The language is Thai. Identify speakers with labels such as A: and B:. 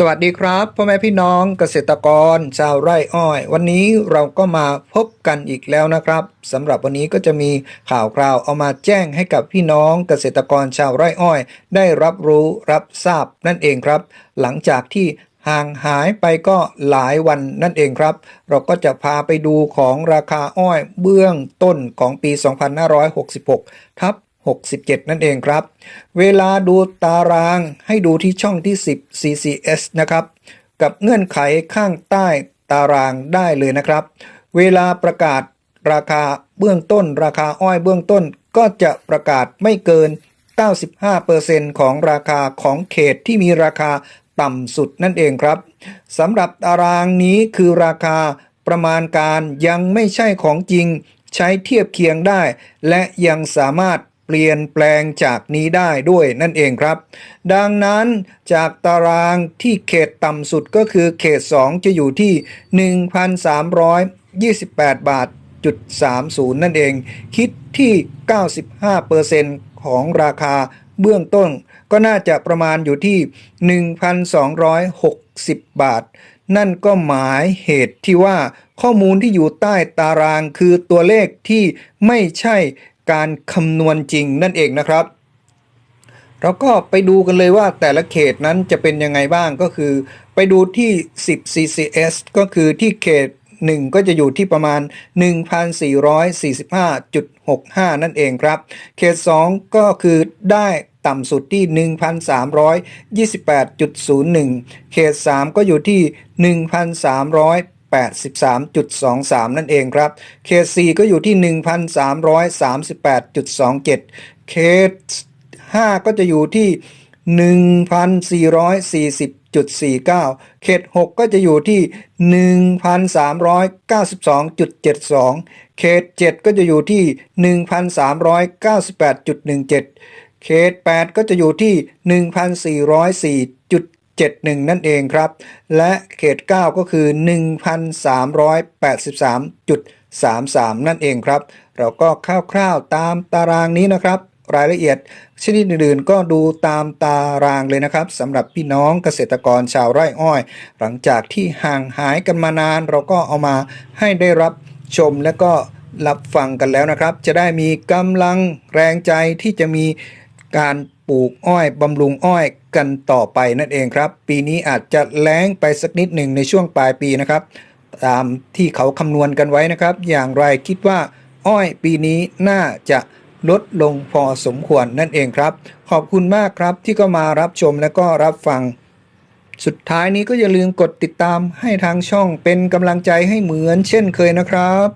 A: สวัสดีครับพ่อแม่พี่น้องเกษตรกรชาวไร่อ้อย วันนี้เราก็มาพบกันอีกแล้วนะครับสำหรับวันนี้ก็จะมีข่าวคราวเอามาแจ้งให้กับพี่น้องเกษตรกรชาวไร่อ้อย ได้รับรู้รับทราบนั่นเองครับ หลังจากที่ห่างหายไปก็หลายวันนั่นเองครับ เราก็จะพาไปดูของราคาอ้อยเบื้องต้นของปี 2566 ทับ 67 นั่นเองครับ เวลาดูตารางให้ดูที่ช่องที่ 10 CCS นะครับ กับเงื่อนไขข้างใต้ตารางได้เลยนะครับ เวลาประกาศราคาเบื้องต้น ราคาอ้อยเบื้องต้นก็จะประกาศไม่เกิน 95%ของราคาของเขตที่มีราคาต่ำสุดนั่นเองครับสำหรับตารางนี้คือราคาประมาณการยังไม่ใช่ของจริง ใช้เทียบเคียงได้ และยังสามารถ เปลี่ยนแปลงจากนี้ได้ด้วยนั่นเองครับ ดังนั้นจากตารางที่เขตต่ำสุดก็คือเขต 2 จะอยู่ที่ 1,328 บาทจุด30 นั่นเอง คิดที่ 95%ของราคาเบื้องต้น ก็น่าจะประมาณอยู่ที่ 1,260 บาท นั่นก็หมายเหตุที่ว่าข้อมูลที่อยู่ใต้ตารางคือตัวเลขที่ไม่ใช่ การคำนวณจริงนั่นเองนะครับ เราก็ไปดูกันเลยว่าแต่ละเขตนั้นจะเป็นยังไงบ้างก็คือ ไปดูที่ 10 CCS ก็คือที่เขต 1 ก็จะอยู่ที่ประมาณ 1,445.65 นั่นเองครับ เขต 2 ก็คือได้ต่ำสุดที่ 1,328.01 เขต 3 ก็อยู่ที่ 1,300 83.23 นั่นเองครับ เคส4ก็อยู่ที่ 1,338.27 เคส5ก็จะอยู่ที่ 1,440.49 เขต 6 ก็จะอยู่ที่ 1,392.72 เขต 7 ก็จะอยู่ที่ 1,398.17 เขต 8 ก็จะอยู่ที่ 1,404. 71 นั่นเองครับ และเขต 9 ก็คือ 1,383.33 นั่นเองครับ เราก็คร่าวๆตามตารางนี้นะครับ รายละเอียดชนิดอื่นๆก็ดูตามตารางเลยนะครับสำหรับพี่น้องเกษตรกรชาวไร่อ้อย หลังจากที่ห่างหายกันมานาน เราก็เอามาให้ได้รับชมและก็รับฟังกันแล้วนะครับ จะได้มีกำลังแรงใจที่จะมี การปลูกอ้อยบำรุงอ้อยกันต่อไปนั่นเองครับ ปีนี้อาจจะแล้งไปสักนิดหนึ่งในช่วงปลายปีนะครับ ตามที่เขาคำนวณกันไว้นะครับ อย่างไรคิดว่าอ้อยปีนี้น่าจะลดลงพอสมควรนั่นเองครับ ขอบคุณมากครับที่ก็มารับชมและก็รับฟัง สุดท้ายนี้ก็อย่าลืมกดติดตามให้ทางช่องเป็นกำลังใจให้เหมือนเช่นเคยนะครับ